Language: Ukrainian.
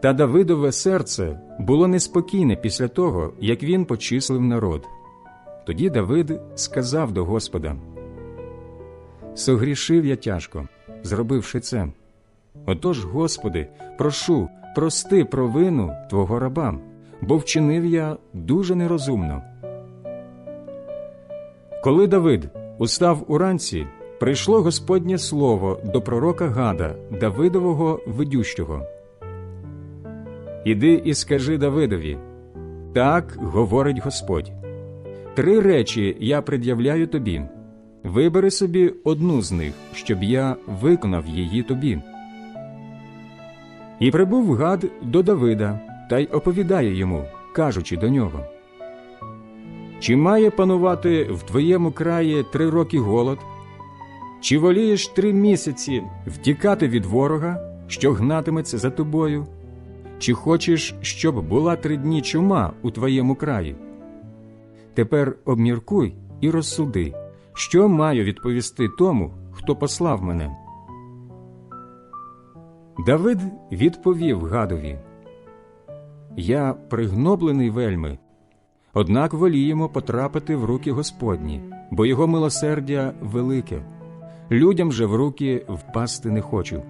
Та Давидове серце було неспокійне після того, як він почислив народ. Тоді Давид сказав до Господа: Согрішив я тяжко, зробивши це. Отож, Господи, прошу, прости провину Твого раба, бо вчинив я дуже нерозумно. Коли Давид устав уранці, прийшло Господнє слово до пророка Гада, Давидового ведющого. Іди і скажи Давидові, так говорить Господь. Три речі я пред'являю тобі. Вибери собі одну з них, щоб я виконав її тобі. І прибув гад до Давида та й оповідає йому, кажучи до нього. Чи має панувати в твоєму краї три роки голод? Чи волієш три місяці втікати від ворога, що гнатиметься за тобою? Чи хочеш, щоб була три дні чума у твоєму краї? Тепер обміркуй і розсуди, що маю відповісти тому, хто послав мене. Давид відповів гадові Я пригноблений вельми, однак воліємо потрапити в руки Господні, бо його милосердя велике, людям же в руки впасти не хочу.